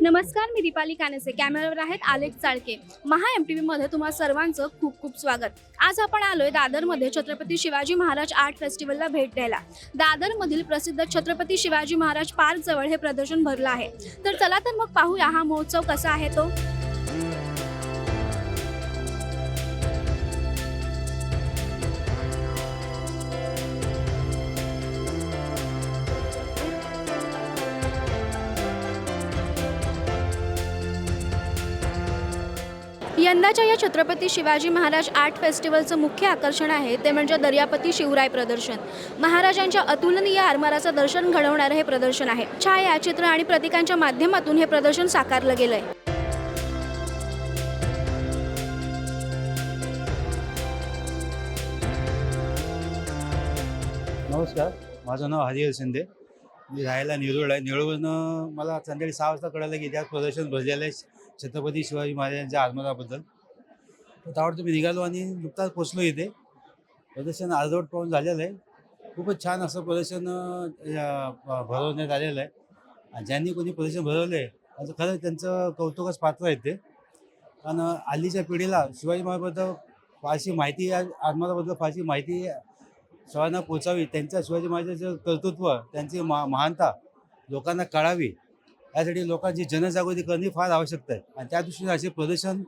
नमस्कार मी दीपाली कानेसे. कॅमेरावर आहेत आलेख चाळके. महा एम टी व्हीमध्ये तुम्हा सर्वांचं खूप खूप स्वागत. आज आपण आलोय दादरमध्ये छत्रपती शिवाजी महाराज आर्ट फेस्टिवलला भेट द्यायला. दादरमधील प्रसिद्ध छत्रपती शिवाजी महाराज पार्क जवळ हे प्रदर्शन भरलं आहे. तर चला तर मग पाहूया हा महोत्सव कसा आहे तो. यंदाच्या या छत्रपती शिवाजी महाराज आर्ट फेस्टिवलचं मुख्य आकर्षण आहे ते म्हणजे दर्यापती शिवराय प्रदर्शन. महाराजांच्या अतुलनीय आरमाराचं दर्शन घडवणारं हे प्रदर्शन आहे. छाया चित्र आणि प्रतिकांच्या माध्यमातून हे प्रदर्शन साकारलं गेलंय. नमस्कार माझं नाव हरिहर शिंदे. मी राहायला नेरूळ आहे. नेरूळवरनं मला संध्याकाळी सहा वाजता कळालं की त्यात प्रदर्शन भरलेलं आहे. छत्रपती शिवाजी महाराजांच्या आगमनाबद्दल. तर मी निघालो आणि नुकताच पोचलो इथे. प्रदर्शन अर्धवट पाहून झालेलं आहे. खूपच छान असं प्रदर्शन भरवण्यात आलेलं आहे. आणि ज्यांनी कोणी प्रदर्शन भरवलं आहे असं खरं त्यांचं कौतुकच पात्र आहे ते. कारण हल्लीच्या पिढीला शिवाजी महाराजांबद्दल फारशी माहिती आगमनाबद्दल फारशी माहिती सर्वांना पोचावी त्यांच्या शिवाजी महाराजांचं कर्तृत्व त्यांची मा महानता लोकांना कळावी यासाठी लोकांची जनजागृती करणे फार आवश्यकता आहे. आणि त्या दृष्टीने असे प्रदर्शन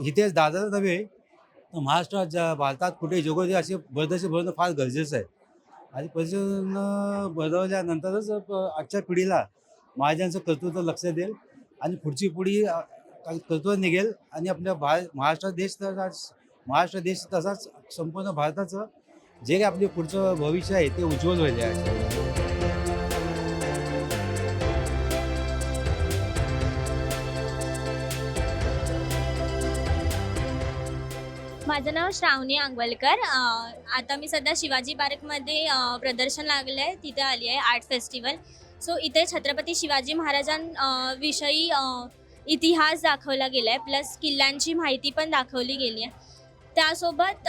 इथेच दादर नव्हे तर महाराष्ट्रात ज्या भारतात कुठे जगोदे असे प्रदर्शन भरणं फार गरजेचं आहे. आणि प्रदर्शन भरवल्यानंतरच आजच्या पिढीला महाराजांचं कर्तृत्व लक्षात येईल आणि पुढची पिढी काही कर्तृत्व निघेल आणि आपल्या भा महाराष्ट्र देश तसाच महाराष्ट्र देश तसाच संपूर्ण भारताचं जे काही आपले पुढचं भविष्य आहे ते उज्ज्वल व्हायचे आहे माझं नाव श्रावणी अंगवलकर आता मी सध्या शिवाजी पार्कमध्ये प्रदर्शन लागलं आहे तिथे आली आहे आर्ट फेस्टिवल. सो इथे छत्रपती शिवाजी महाराजां विषयी इतिहास दाखवला गेला आहे प्लस किल्ल्यांची माहिती पण दाखवली गेली आहे त्यासोबत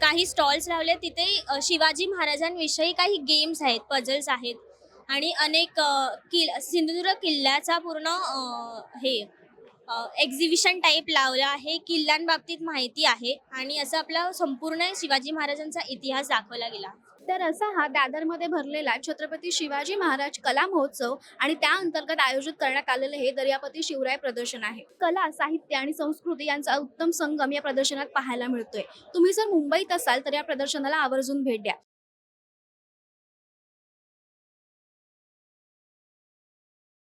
काही स्टॉल्स लावले आहेत. तिथे शिवाजी महाराजांविषयी काही गेम्स आहेत पझल्स आहेत. आणि अनेक किल सिंधुदुर्ग किल्ल्याचा पूर्ण हे एक्झिबिशन टाईप लावलं आहे किल्ल्यांबाबतीत माहिती आहे आणि असं आपला संपूर्ण शिवाजी महाराजांचा इतिहास दाखवला गेला. तर असा हा दादरमध्ये भरलेला छत्रपती शिवाजी महाराज कला महोत्सव आणि त्या अंतर्गत आयोजित करण्यात आलेले हे दर्यापती शिवराय प्रदर्शन आहे. कला साहित्य आणि संस्कृती यांचा उत्तम संगम या प्रदर्शनात पाहायला मिळतोय. तुम्ही जर मुंबईत असाल तर या प्रदर्शनाला आवर्जून भेट द्या.